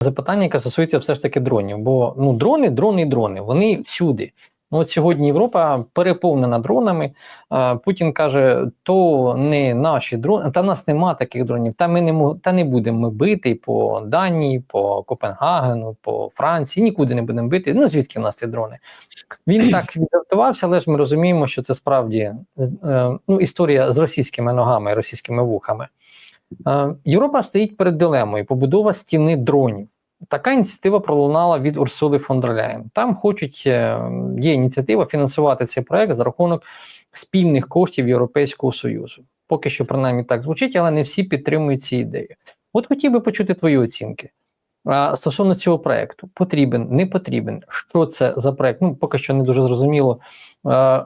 запитання, яке стосується все ж таки дронів. Бо ну дрони, дрони дрони, вони всюди. Ну, от сьогодні Європа переповнена дронами. Путін каже, то не наші дрони, та нас нема таких дронів. Та ми не мо- та не будемо ми бити по Данії, по Копенгагену, по Франції. Нікуди не будемо бити. Ну звідки в нас ці дрони? Він так віджартувався, але ж ми розуміємо, що це справді е, е, ну, історія з російськими ногами, російськими вухами. Е, Європа стоїть перед дилемою побудова стіни дронів. Така ініціатива пролунала від Урсули фон дер Ляєн. Там хочуть е, є ініціатива фінансувати цей проект за рахунок спільних коштів Європейського Союзу. Поки що, принаймні, так звучить, але не всі підтримують ці ідеї. От хотів би почути твої оцінки. Стосовно цього проекту, потрібен, не потрібен. Що це за проект? Ну, поки що не дуже зрозуміло.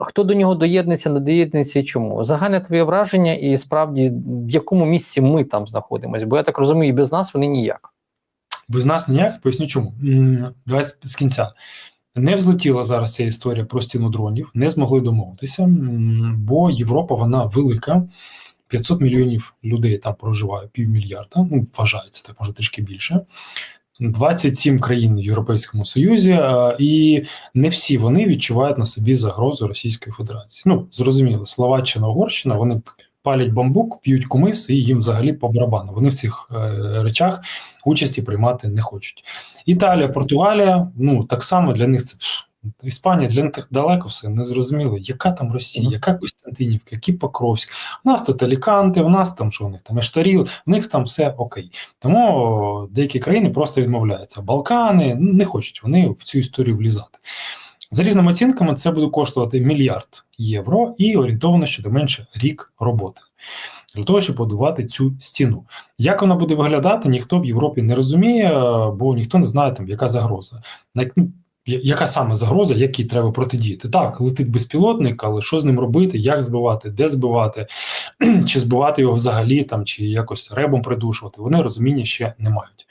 Хто до нього доєднується, не доєднується і чому? Загальне твоє враження, і справді в якому місці ми там знаходимося? Бо я так розумію, без нас вони ніяк. Без нас ніяк, поясню чому. Давай з кінця. Не взлетіла зараз ця історія про стіну дронів, не змогли домовитися, бо Європа вона велика. 500 мільйонів людей там проживає, півмільярда, ну вважається так, може трішки більше. 27 країн в Європейському Союзі, е, і не всі вони відчувають на собі загрозу Російської Федерації. Ну зрозуміло, Словаччина, Угорщина вони палять бамбук, п'ють кумис, і їм взагалі по барабану. Вони в цих е, речах участі приймати не хочуть. Італія, Португалія, ну так само для них це Іспанія, для них далеко все не зрозуміло. Яка там Росія, яка Костянтинівка, який Покровськ. У нас тут Аліканти, в нас там що у них там Ештаріл, в них там все окей. Тому деякі країни просто відмовляються. Балкани ну, не хочуть вони в цю історію влізати. За різними оцінками, це буде коштувати мільярд євро і орієнтовно щонайменше рік роботи для того, щоб будувати цю стіну. Як вона буде виглядати, ніхто в Європі не розуміє, бо ніхто не знає, там, яка загроза. Яка саме загроза, якій треба протидіяти? Так, летить безпілотник, але що з ним робити, як збивати, де збивати, чи збивати його взагалі, там, чи якось ребом придушувати, вони розуміння ще не мають.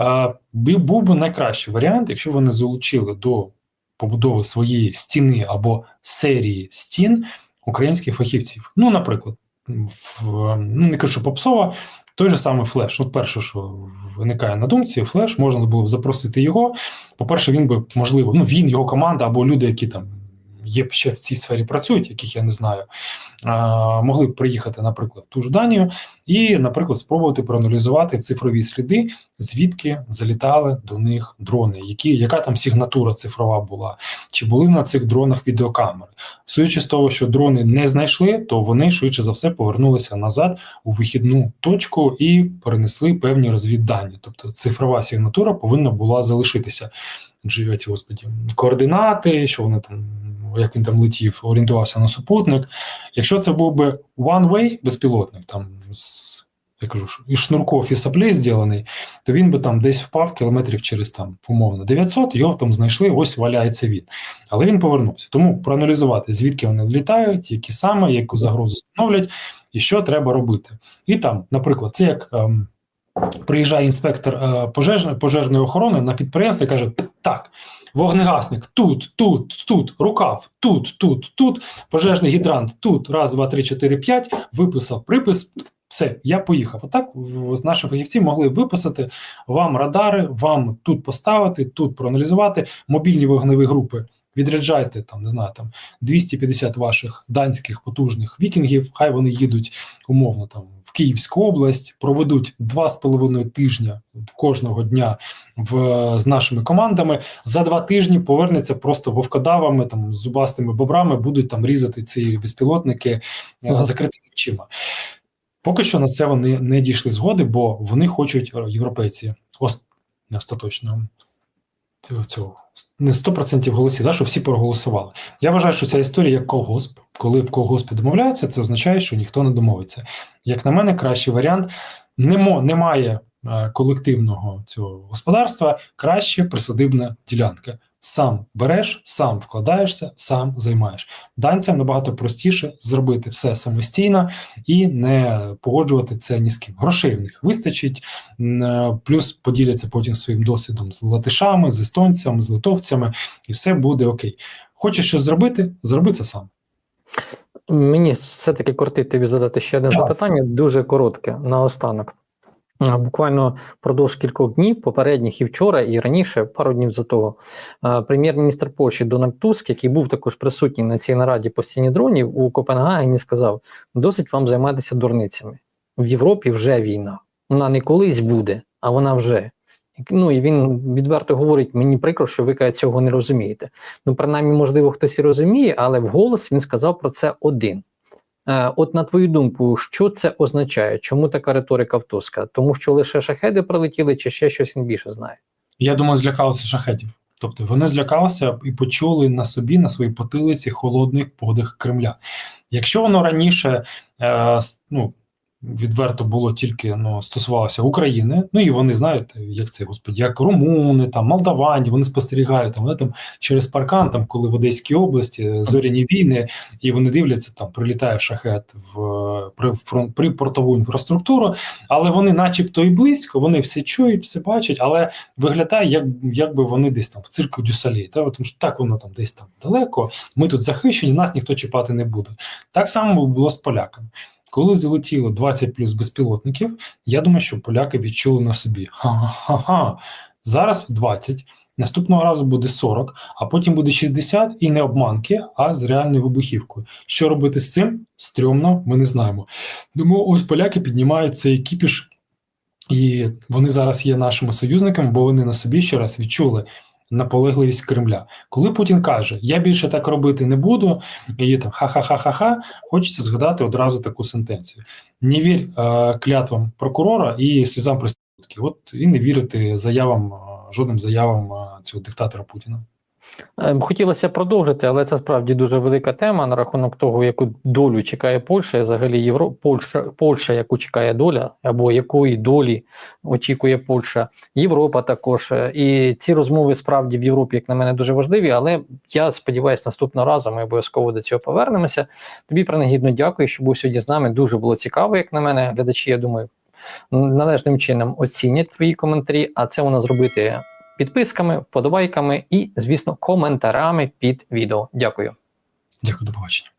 Е, Був би найкращий варіант, якщо вони залучили до побудови своєї стіни або серії стін українських фахівців. Ну, наприклад, в, ну не кажу, попсова, той же самий флеш. От перше, що виникає на думці, флеш можна було б запросити його. По-перше, він би можливо, ну він, його команда або люди, які там є ще в цій сфері працюють, яких я не знаю, могли б приїхати, наприклад, в ту ж Данію, і, наприклад, спробувати проаналізувати цифрові сліди, звідки залітали до них дрони, які, яка там сигнатура цифрова була, чи були на цих дронах відеокамери. Судячи з того, що дрони не знайшли, то вони швидше за все повернулися назад у вихідну точку і перенесли певні розвіддані. Тобто цифрова сигнатура повинна була залишитися. Живять, господі, координати, що вони там, як він там летів, орієнтувався на супутник. Якщо це був би one-way безпілотник, там з я кажу, із шнурков і саплей зроблений, то він би там десь впав кілометрів через там умовно 900, його там знайшли, ось валяється він. Але він повернувся. Тому проаналізувати, звідки вони влітають, які саме, яку загрозу становлять, і що треба робити. І там, наприклад, це як ем, приїжджає інспектор е, пожежної, пожежної охорони на підприємство і каже: так. Вогнегасник. Тут, тут, тут, рукав, тут, тут, тут, пожежний гідрант, тут, раз, два, три, чотири, п'ять, виписав припис, все, я поїхав. Отак наші фахівці могли виписати вам радари, вам тут поставити, тут проаналізувати. Мобільні вогневі групи. Відряджайте там, не знаю, там 250 ваших данських потужних вікінгів. Хай вони їдуть умовно там Київську область, проведуть два з половиною тижня кожного дня в з нашими командами. За два тижні повернеться просто вовкодавами, там зубастими бобрами, будуть там різати ці безпілотники е, Ага. закритими очима. Поки що на це вони не дійшли згоди, бо вони хочуть е, європейці ос- не остаточно цього, не 100% голосів, да, що всі проголосували. Я вважаю, що ця історія як колгосп. Коли в колгоспі домовляються, це означає, що ніхто не домовиться. Як на мене, кращий варіант немо, немає е, колективного цього господарства, краще присадибна ділянка. Сам береш, сам вкладаєшся, сам займаєш. Данцям набагато простіше зробити все самостійно і не погоджувати це ні з ким. Грошей в них вистачить, е, плюс поділяться потім своїм досвідом з латишами, з естонцями, з литовцями, і все буде окей. Хочеш щось зробити, зроби це сам. Мені все-таки кортить тобі задати ще одне Давай. запитання, дуже коротке, наостанок. Буквально впродовж кількох днів, попередніх і вчора, і раніше, пару днів за того, прем'єр-міністр Польщі Дональд Туск, який був також присутній на цій нараді по стіні дронів у Копенгагені, сказав: досить вам займатися дурницями. В Європі вже війна. Вона не колись буде, а вона вже. Ну і він відверто говорить: мені прикро, що ви цього не розумієте. Ну, принаймні, можливо, хтось і розуміє, але вголос він сказав про це один. Е, От на твою думку, що це означає? Чому така риторика в Туска? Тому що лише шахеди прилетіли, чи ще щось він більше знає? Я думаю, злякалися шахетів. Тобто вони злякалися і почули на собі, на своїй потилиці холодний подих Кремля. Якщо воно раніше е, ну, відверто було тільки ну, стосувалося України, ну і вони знаєте, як це господі, як румуни, там молдавані, вони спостерігають там, вони там через паркан, там, коли в Одеській області зоряні війни, і вони дивляться, там прилітає шахет в е, при, фронт, при портову інфраструктуру, але вони, начебто, і близько, вони все чують, все бачать, але виглядає, як, якби вони десь там в цирку Дюсалей. Та? Тому що так воно там десь там далеко, ми тут захищені, нас ніхто чіпати не буде. Так само було з поляками. Коли залетіло 20 плюс безпілотників, я думаю, що поляки відчули на собі: ха-ха-ха, зараз 20, наступного разу буде 40, а потім буде 60 і не обманки, а з реальною вибухівкою. Що робити з цим? Стрьомно, ми не знаємо. Тому ось поляки піднімають цей кіпіш, і вони зараз є нашими союзниками, бо вони на собі ще раз відчули наполегливість Кремля. Коли Путін каже, я більше так робити не буду, і там ха-ха-ха-ха-ха, хочеться згадати одразу таку сентенцію: не вір е, клятвам прокурора і слізам проститутки. От і не вірити заявам, е, жодним заявам е, цього диктатора Путіна. Ем, Хотілося продовжити, але це справді дуже велика тема на рахунок того, яку долю чекає Польща, і взагалі Євро... Польща, Польща, яку чекає доля, або якої долі очікує Польща, Європа також. Е, І ці розмови справді в Європі, як на мене, дуже важливі. Але я сподіваюся, наступного разу ми обов'язково до цього повернемося. Тобі принагідно дякую, що був сьогодні з нами. Дуже було цікаво, як на мене. Глядачі, я думаю, належним чином оцінять твої коментарі, а це воно зробити підписками, вподобайками і, звісно, коментарами під відео. Дякую. Дякую, до побачення.